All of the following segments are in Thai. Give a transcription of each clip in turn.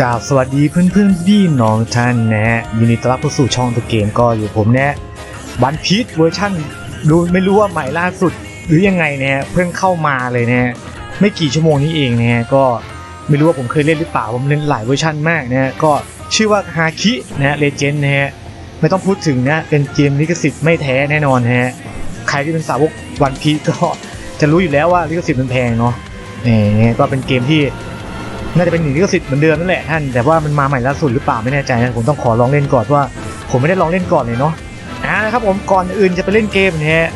กราบสวัสดีเพื่อนเพื่อนๆพี่น้องท่านนะฮะยินดีต้อนรับเข้าสู่ช่องตัวเกมก็อยู่ผมแนะวันพีชเวอร์ชั่นดูไม่รู้ว่าใหม่ล่าสุด หรือยังไงนะฮะเพิ่งเข้ามาเลยนะฮะไม่กี่ชั่วโมงนี้เองนะฮะก็ไม่รู้ว่าผมเคยเล่นหรือเปล่าผมเล่นหลายเวอร์ชันมากนะฮะก็ชื่อว่าฮาคินะฮะเลเจนด์นะฮะไม่ต้องพูดถึงนะเป็นเกมลิขสิทธิ์ไม่แท้แน่นอนฮะใครที่เป็นสาวกวันพีชก็จะรู้อยู่แล้วว่าลิขสิทธิ์มันแพงเนาะนี่ก็เป็นเกมที่ น่าจะเป็นหนึ่งลิขสิทธิ์เหมือนเดิมนั่นแหละท่าน แต่ว่ามันมาใหม่ล่าสุดหรือเปล่าไม่แน่ใจนะผมต้องขอลองเล่นก่อนว่า ผมไม่ได้ลองเล่นก่อนเลยเนาะอ่านะครับผมก่อนอื่นจะไปเล่นเกมนะฮะ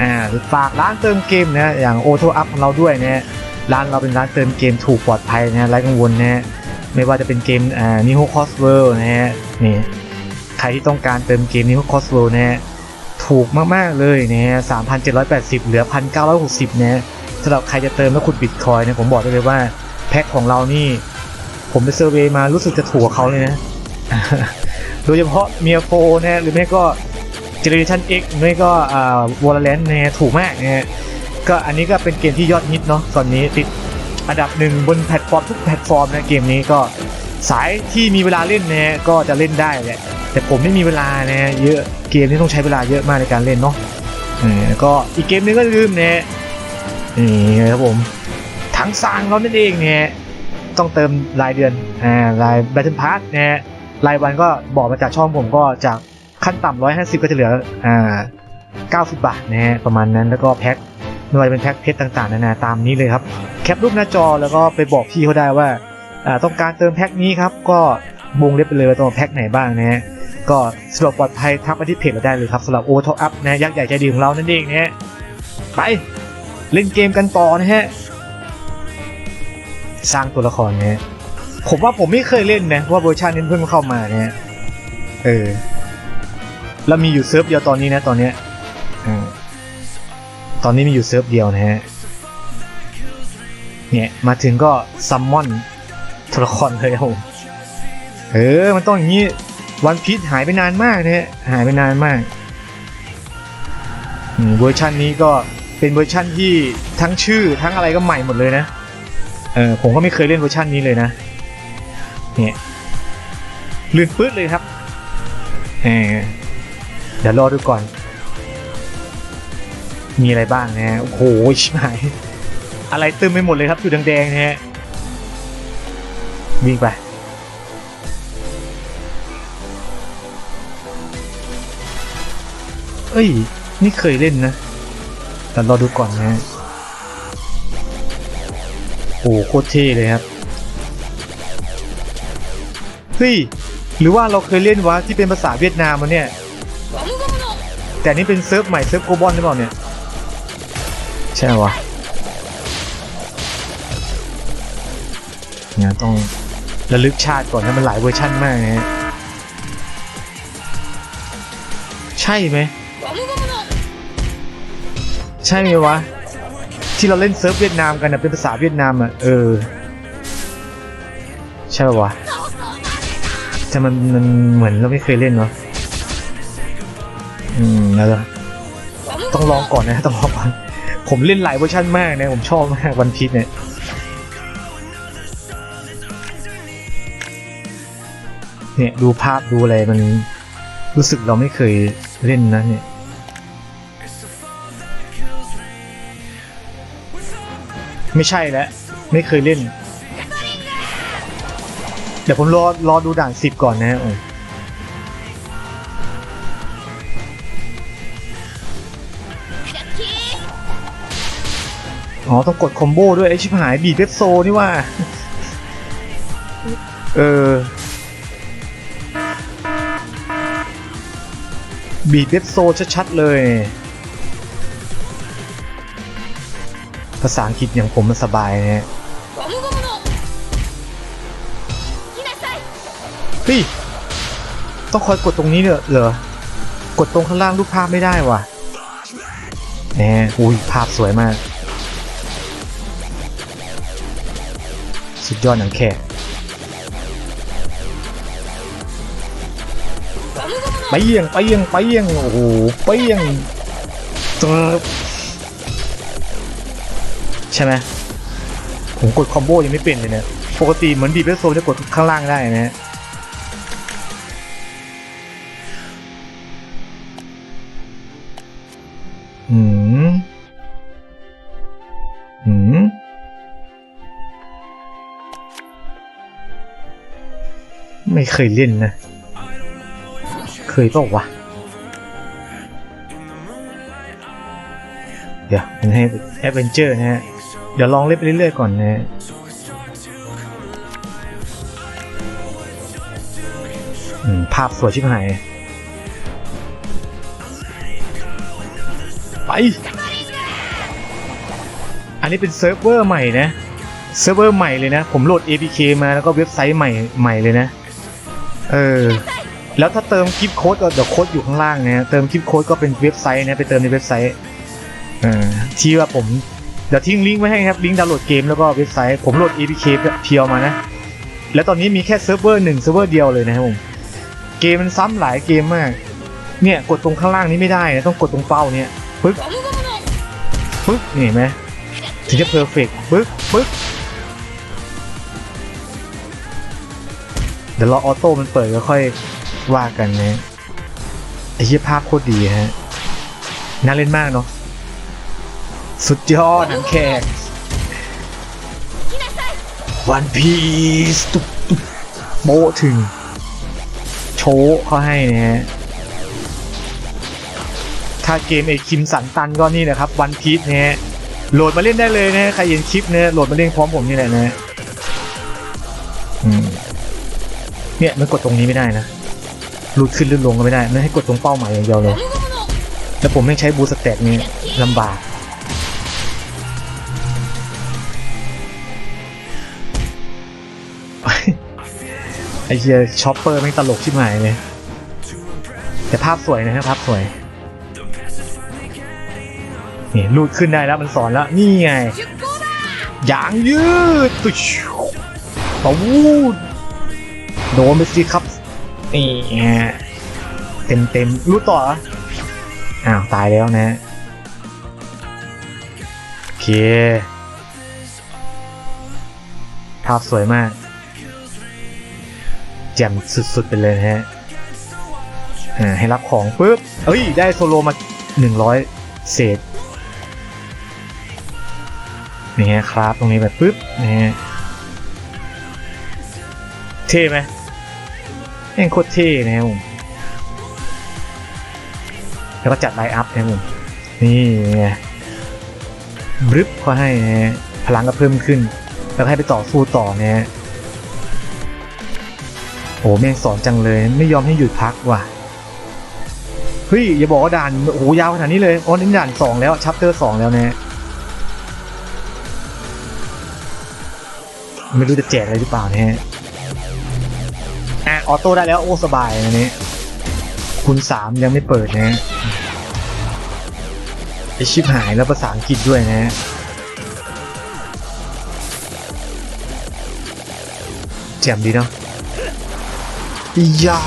อ่าฝากร้านเติมเกมนะอย่างโอโทอัพของเราด้วยนะฮะร้านเราเป็นร้านเติมเกมถูกปลอดภัยนะไร้กังวลนะฮะไม่ว่าจะเป็นเกมอ่านิโฮคอสเวิลนะฮะนี่ใครที่ต้องการเติมเกมนิโฮคอสเวิลนะฮะถูกมากๆเลยนะฮะ3,780เจ็ดร้อยแปดสิบเหลือ1,960นะฮะสำหรับใครจะเติมแล้วขุดบิตคอยนะผมบอกได้เลยว่า แพ็คของเรานี่ ผมไปเซอร์เวย์มารู้สึกจะถูกกว่าเขาเลยนะ โดยเฉพาะเมียโฟนะหรือไม่ก็เจเนอเรชัน X หรือไม่ก็อ่าวอลเลนนะฮะถูกมากนะฮะก็อันนี้ก็เป็นเกมที่ยอดฮิตเนาะตอนนี้ติดอันดับหนึ่งบนแพลตฟอร์มทุกแพลตฟอร์มนะเกมนี้ก็สายที่มีเวลาเล่นนะฮะก็จะเล่นได้แหละแต่ผมไม่มีเวลานะเยอะเกมนี้ต้องใช้เวลาเยอะมากในการเล่นเนาะก็อีกเกมนึงก็ลืมนะนี่ครับผม งสร้างเรานั่นเองเนี่ยต้องเติมรายเดือนอ่ารายแบตเทิลพาร์ทนะฮะรายวันก็บอกมาจากช่องผมก็จากขั้นต่ำ150ก็จะเหลืออ่า90บบาทนะฮะประมาณนั้นแล้วก็แพ็คไม่ว่าจะเป็นแพ็คเพชรต่างๆนานาตามนี้เลยครับแคปรูปหน้าจอแล้วก็ไปบอกพี่เขาได้ว่าอ่าต้องการเติมแพ็คนี้ครับก็วงเล็บไปเลยว่าต้องแพ็คไหนบ้างนะฮะก็สะดวกปลอดภัยทักมาที่เพจเราได้เลยครับสำหรับโอทอัพนะยักษ์ใหญ่ใจดีของเรานั่นเองนะฮะไปเล่นเกมกันต่อนะฮะ สร้างตัวละครเนี่ยผมว่าผมไม่เคยเล่นนะเพราะว่าเวอร์ชันนี้เพิ่งเข้ามาเนี่ยเออแล้วมีอยู่เซิร์ฟเดียวตอนนี้นะตอนเนี้ยอตอนนี้มีอยู่เซิร์ฟเดียวนะฮะเนี่ยมาถึงก็ซัมมอนตัวละครเลยผมเออมันต้องอย่างนี้วันพีชหายไปนานมากนะฮะหายไปนานมากอืมเวอร์ชันนี้ก็เป็นเวอร์ชันที่ทั้งชื่อทั้งอะไรก็ใหม่หมดเลยนะ เออผมก็ไม่เคยเล่นเวอร์ชันนี้เลยนะเนี่ยลื่นปื๊ดเลยครับเออเดี๋ยวรอดูก่อน มีอะไรบ้างนะฮะโอ้โหชิบหาย อะไรเต็มไปหมดเลยครับจุดแดงๆนะฮะวิ่งไปเอ้ย นี่เคยเล่นนะแต่รอดูก่อนนะฮะ โอ้โหโคตรเท่เลยครับเฮ้ยหรือว่าเราเคยเล่นวะที่เป็นภาษาเวียดนามมันเนี่ย แต่นี่เป็นเซิร์ฟใหม่เซิร์ฟโกบอลหรือเปล่าเนี่ย ใช่วะเนี่ยต้องระลึกชาติก่อนนะมันหลายเวอร์ชั่นมากนะฮะใช่ไหม ใช่ไหมวะ ที่เราเล่นเซิร์ฟเวียดนามกันนะเป็นภาษาเวียดนามอะเออ ใช่ปะวะแต่มันมันเหมือนเราไม่เคยเล่นเนาะอืมแล้วต้องลองก่อนนะต้องลองก่อนผมเล่นหลายเวอร์ชันมากนะผมชอบมากวันพีชเนี่ยเนี่ยดูภาพดูอะไรมันรู้สึกเราไม่เคยเล่นนะเนี่ย ไม่ใช่แล้วไม่เคยเล่น เดี๋ยวผมรอรอดูด่านสิบก่อนนะโอ้อ๋อ ต้องกดคอมโบด้วยไอชิบหายบีดเว็บโซนี่ว่า เออ บีดเว็บโซชัดๆเลย ภาษาอังกฤษอย่างผมมันสบายนะฮะเฮ้ยต้องคอยกดตรงนี้เหรอเหรอกดตรงข้างล่างรูปภาพไม่ได้ว่ะแหมอุ้ยภาพสวยมาก สุดยอดหนังแขกไปเยี่ยงไปเยี่ยงไปเยี่ยงโอ้โหไปเยี่ยงเจอ ใช่ไหมผมกดคอมโบยังไม่เป็นเลยเนี่ยปกติเหมือนบีเอสโซจะกดข้างล่างได้นะฮะอืมอืมไม่เคยเล่นนะ เคยเปล่าวะ เดี๋ยวมันให้แอดเวนเจอร์นะฮะ เดี๋ยวลองเล่นไปเรื่อยๆก่อนนะภาพสวยชิบหาย ไป อันนี้เป็นเซิร์ฟเวอร์ใหม่นะ เซิร์ฟเวอร์ใหม่เลยนะ ผมโหลด APK มาแล้วก็เว็บไซต์ใหม่ใหม่เลยนะ เออ แล้วถ้าเติมคลิปโค้ดก็เดี๋ยวโค้ดอยู่ข้างล่างนะ เติมคลิปโค้ดก็เป็นเว็บไซต์นะ ไปเติมในเว็บไซต์เออที่ว่าผม เดี๋ยวทิ้งลิงก์ไว้ให้ครับลิงก์ดาวน์โหลดเกมแล้วก็เว็บไซต์ผมโหลด APK เพียวมานะ แล้วตอนนี้มีแค่เซิร์ฟเวอร์หนึ่งเซิร์ฟเวอร์เดียวเลยนะครับผมเกมมันซ้ำหลายเกมมาก เนี่ยกดตรงข้างล่างนี้ไม่ได้นะต้องกดตรงเป้าเนี่ยปึ๊กปึ๊กนี่เห็นไหมถึงจะเพอร์เฟกปึ๊กปึ๊กเดี๋ยวรอออโต้มันเปิดก็ค่อยว่ากันนะไอ้เหี้ยภาพโคตรดีฮะน่าเล่นมากเนาะ สุดยอดหนังแขกวันพีสตุ๊บตุ๊บโบถึง โชว์เขาให้นะฮะถ้าเกมไอคิมสันตันก็นี่นะครับวันพีชนะฮะโหลดมาเล่นได้เลยนะใครเห็นคลิปเนี่ยโหลดมาเล่นพร้อมผมนี่แหละนะเนี่ยมันกดตรงนี้ไม่ได้นะรูดขึ้นรูดลงก็ไม่ได้มันให้กดตรงเป้าหมายอย่างเดียวเลย แล้วผมไม่ใช้บูสแต็กนี่ลำบาก ไอเชียช็อปเปอร์ไม่ตลกชิบหายเลยแต่ภาพสวยนะครับภาพสวยนี่รูดขึ้นได้แล้วมันสอนแล้ว นี่ไงยางยืดตุ๊ชปะวูดโดนไปสิครับนี่ไงเต็มเต็มๆรูดต่อออ้าวตายแล้วนะโอเคภาพสวยมาก แจ่มสุดๆไปเลยฮะให้รับของปุ๊บเอ้ย ได้โซโลมา 100 เศษนี่ฮะครับตรงนี้แบบปุ๊บนี่ฮะเท่ไหมแม่งโคตรเท่นะครับผมแล้วก็จัดไลน์อัพนะครับผมนี่ไงบรึบเขาให้นะฮะพลังก็เพิ่มขึ้น แล้วให้ไปต่อสู้ต่อนะฮะ โอ้แม่งสอนจังเลย ไม่ยอมให้หยุดพักว่ะเฮ้ยอย่าบอกว่าด่านโอ้โหยาวขนาดนี้เลยอ๋อนี่ด่านสองแล้วชัปเตอร์สองแล้วนะไม่รู้จะแจกอะไรหรือเปล่านะฮะอะออโต้ได้แล้วโอ้สบายอันนี้คุณสามยังไม่เปิดนะไอชิบหายแล้วภาษาอังกฤษด้วยนะแจ่มดีเนาะ ยา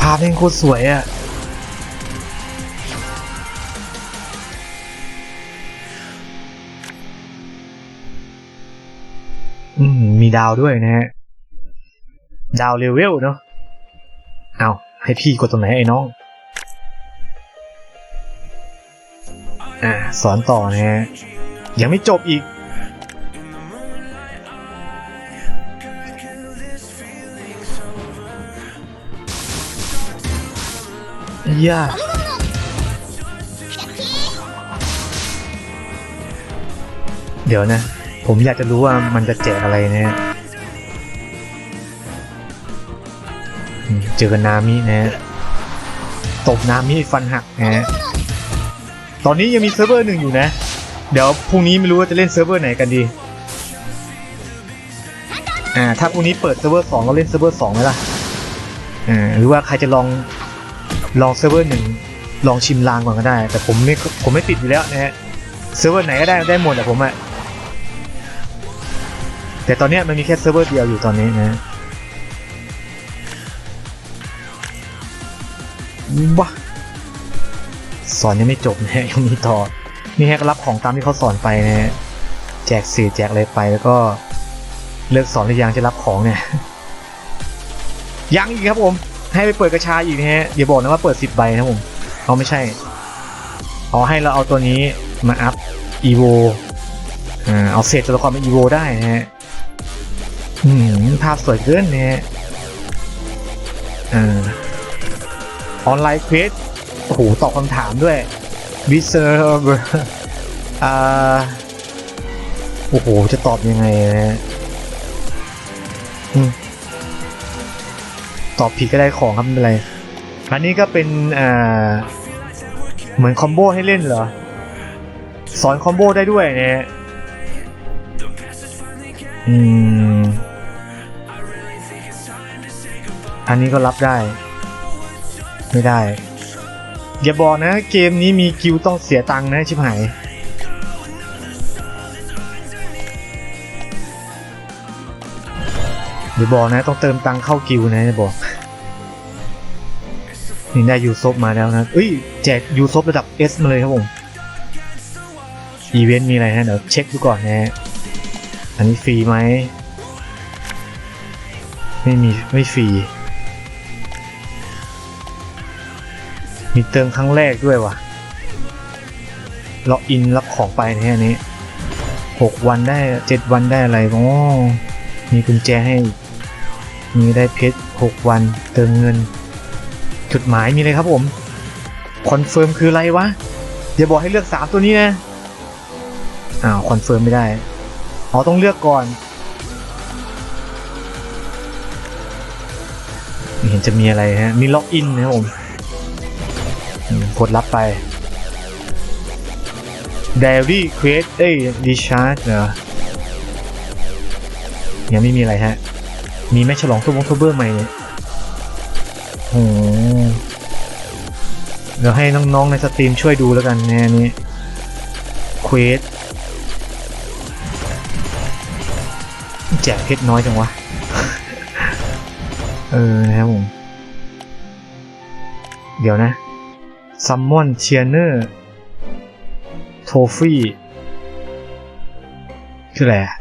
ภาพแม่งโคตรสวยอะ่ะอืม มีดาวด้วยนะฮะ ดาวเลเวลเนาะเอาให้พี่กดตรงไหนไอ้น้อง อ่า สอนต่อนะฮะ ยังไม่จบอีก ยเดี๋ยวนะ ผมอยากจะรู้ว่ามันจะแจกอะไรนะฮะเจอกันนามินะฮะตบนามิฟันหักนะฮะตอนนี้ยังมีเซิร์ฟเวอร์หนึ่งอยู่นะ เดี๋ยวพรุ่งนี้ไม่รู้ว่าจะเล่นเซิร์ฟเวอร์ไหนกันดี อ่า ถ้าพรุ่งนี้เปิดเซิร์ฟเวอร์สองเราเล่นเซิร์ฟเวอร์สองไหมล่ะ อ่า หรือว่าใครจะลอง ลองเซิร์ฟเวอร์หนึ่งลองชิมลางก่อนก็ได้ แต่ผมไม่ผมไม่ติดอยู่แล้วนะฮะเซิร์ฟเวอร์ไหนก็ได้ได้หมดแต่ผมอะแต่ตอนนี้มันมีแค่เซิร์ฟเวอร์เดียวอยู่ตอนนี้นะว้าสอนยังไม่จบนะยังมีต่อนี่ฮกรับของตามที่เขาสอนไปนะฮะแจกสื่อแจกอะไรไปแล้วก็เลิกสอนหรือยังจะรับของเนี่ยยังอีกครับผม ให้ไปเปิดกระชาอีกนะฮะอย่าบอกนะว่าเปิดสิบใบนะผมเอาไม่ใช่เอให้เราเอาตัวนี้มาอัพอีโวอเอาเศษตัวละครเป็นอีโวได้นะฮะภาพสวยเกินนะฮะออนไลน์เควสโอ้โหตอบคำถามด้วยวิเซอร์อ่าโอ้โห จะตอบยังไงนะฮะอืม ตอบผิดก็ได้ของครับไม่เป็นไร อันนี้ก็เป็นอ่าเหมือนคอมโบให้เล่นเหรอ สอนคอมโบได้ด้วยเนะฮะอืมอันนี้ก็รับได้ ไม่ได้ อย่าบอกนะ เกมนี้มีกิวต้องเสียตังค์นะชิบหาย อย่าบอกนะต้องเติมตังเข้ากิวนะอย่าบอกนี่ได้ยูซบมาแล้วนะเอ้ยแจกยูซบระดับ S มาเลยครับผมอีเวนต์มีอะไรนะเดี๋ยวเช็คดูก่อนนะ อันนี้ฟรีไหม ไม่มีไม่ฟรี มีเติมครั้งแรกด้วยว่ะล็อกอินรับของไปนะฮะอันนี้หกวันได้เจ็ดวันได้อะไรอ๋อ มีกุญแจให้ มีได้เพชรหกวันเติมเงิน จุดหมายมีเลยครับผม คอนเฟิร์มคืออะไรวะอย่าบอกให้เลือกสามตัวนี้นะ อ้าวคอนเฟิร์มไม่ได้อ๋อต้องเลือกก่อนไม่เห็นจะมีอะไรฮะ มีล็อกอินนะครับผมอืมกดรับไป Diary Create เอ้ย Recharge เหรอ ยังไม่มีอะไรฮะ มีแม่ฉลองทุบงทุบเบอร์ใหม่เนี่ยโอ้โหเดี๋ยวให้น้องๆในสตรีมช่วยดูแล้วกันแนอันนี้เควสแจกเพชรน้อยจังวะ เออนะครับผม เดี๋ยวนะซัมมอนเชียเนอร์โทฟี่คืออะไรอะเอ่อ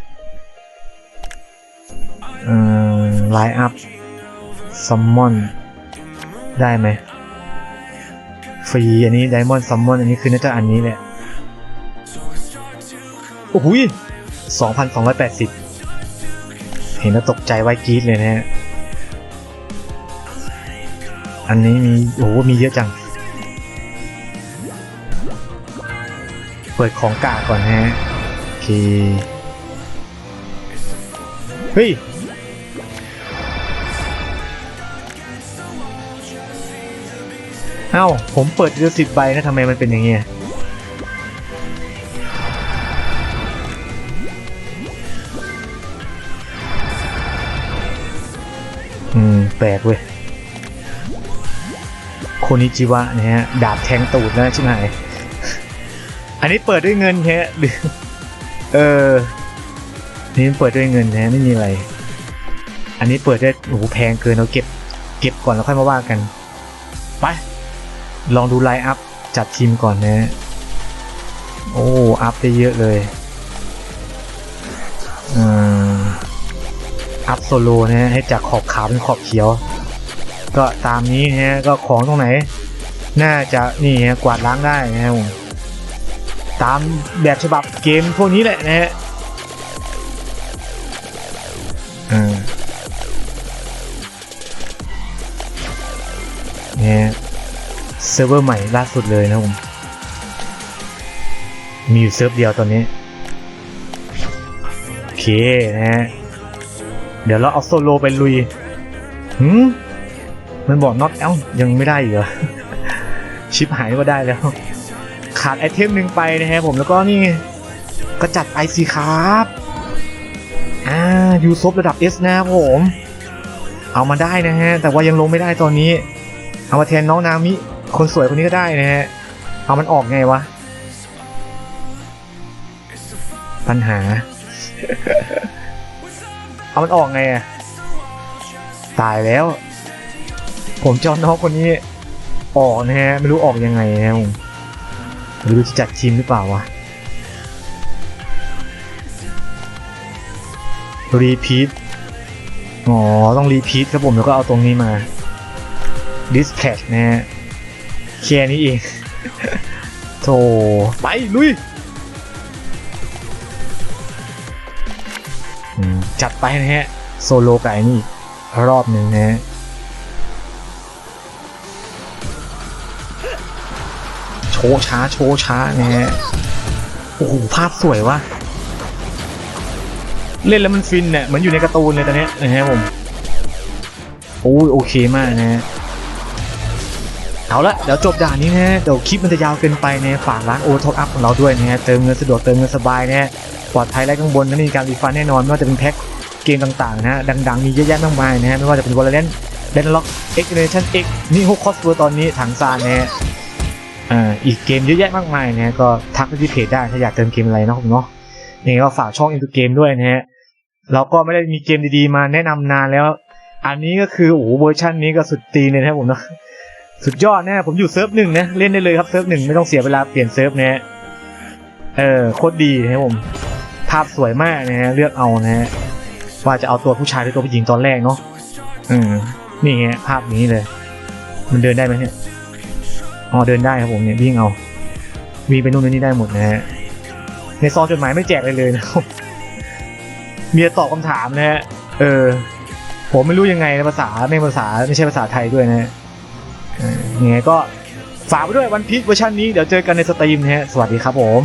ไลน์อัพซัมมอนได้ไหมฟรีอันนี้ไดมอนด์ซัมมอนอันนี้คือน่าจะอันนี้แหละ โอ้โหสองพันสองร้อยแปดสิบเห็นแล้วตกใจไว้กรีดเลยนะฮะ อันนี้มี โอ้โห มีเยอะจัง เปิดของกากก่อนฮะ โอเค เฮ้ย อ้าผมเปิดเดือสิบใบนะทำไมมันเป็นอย่างเงี้ยอืม แปลกเว้ยโคนิจิวะนะฮะ ดาบแทงตูดนะใช่ไหมอันนี้เปิดด้วยเงินแฮะหรือเออ นี่เปิดด้วยเงินแฮะไม่มีอะไร อันนี้เปิดได้โอ้โหแพงเกินเราเก็บ เก็บก่อนแล้วค่อยมาว่ากัน ไป ลองดูไลน์อัพจัดทีมก่อนนะ โอ้ อัพได้เยอะเลยอัพโซโลนะฮะให้จากขอบขาวเป็นขอบเขียว ก็ตามนี้นะฮะก็ของตรงไหน น่าจะนี่ฮะกวาดล้างได้นะครับตามแบบฉบับเกมพวกนี้แหละนะฮะ ซิร์ฟเวอร์ใหม่ล่าสุดเลยนะผมมีอยู่เซิร์ฟเดียวตอนนี้ โอเคนะฮะ เดี๋ยวเราเอาโซโลไปลุยหืมมันบอกน็อตเอ้ายังไม่ได้อีกเหรอ ชิปหายว่าได้แล้ว ขาดไอเทมหนึ่งไปนะฮะผมแล้วก็นี่ ก็จัดไปสิครับ อ่ายูซบระดับ S นะครับผม เอามาได้นะฮะ แต่ว่ายังลงไม่ได้ตอนนี้ เอามาแทนน้องนามิ คนสวยคนนี้ก็ได้นะฮะ เอามันออกไงวะ ปัญหา เอามันออกไงอะตายแล้ว ผมจอนน้องคนนี้ ออกนะฮะ ไม่รู้ออกยังไงนะผมไม่รู้จะจัดทีมหรือเปล่าวะ รีพีทอ๋อ ต้องรีพีทครับผมแล้วก็เอาตรงนี้มา dispatch นะฮะ แค่นี้เองโธ่ไปลุยอืมจัดไปนะฮะ โซโลไก่นี่อีกรอบหนึ่งนะฮะโชว์ช้าโชว์ช้านะฮะโอ้โหภาพสวยวะเล่นแล้วมันฟินเนี่ยเหมือนอยู่ในการ์ตูนเลยตอนเนี้ยนะฮะผมโอ้ยโอเคมากนะฮะ เอาละเดี๋ยวจบด่านนี้นะฮะเดี๋ยวคลิปมันจะยาวเกินไปในฝากร้านโอท็อปอัพของเราด้วยนะฮะเติมเงินสะดวกเติมเงินสบายนะฮะปลอดภัยไร้กังวลและมีการรีฟันแน่นอนไม่ว่าจะเป็นแพ็คเกมต่างๆนะฮะดังๆมีเยอะแยะมากมายนะฮะไม่ว่าจะเป็น Valorant d e n l o c k X Generation X นี่ฮุกคอสตัวตอนนี้ถังซานนะฮะอ่าอีกเกมเยอะแยะมากมายนะฮะก็ทักไปที่เพจได้ถ้าอยากเติมเกมอะไรนะผมเนาะยังไงก็ฝากช่อง Into Game ด้วยนะฮะเราก็ไม่ได้มีเกมดีๆมาแนะนำนานแล้ว อันนี้ก็คือโอ้โหเวอร์ชันนี้ก็สุดตีนเลยนะผมเนาะ สุดยอดนะผมอยู่เซิร์ฟหนึ่งนะ เล่นได้เลยครับเซิร์ฟหนึ่งไม่ต้องเสียเวลาเปลี่ยนเซิร์ฟนะฮะเออโคตรดีนะครับผม ภาพสวยมากนะฮะเลือกเอานะฮะว่าจะเอาตัวผู้ชายหรือตัวผู้หญิงตอนแรกเนาะอืมนี่ไงภาพนี้เลย มันเดินได้ไหมเนี่ยอ๋อเดินได้ครับผมเนี่ยวิ่งเอาวิ่งไปนู่นนี่ได้หมดนะฮะในซองจดหมายไม่แจกเลยเลยนะครับมีแต่ตอบคำถามนะฮะเออผมไม่รู้ยังไงนะภาษาไม่ภาษาไม่ใช่ภาษาไทยด้วยนะฮะ ยังไงก็ฝากไว้ด้วยวันพีชเวอร์ชันนี้เดี๋ยวเจอกันในสตรีมนะฮะสวัสดีครับผม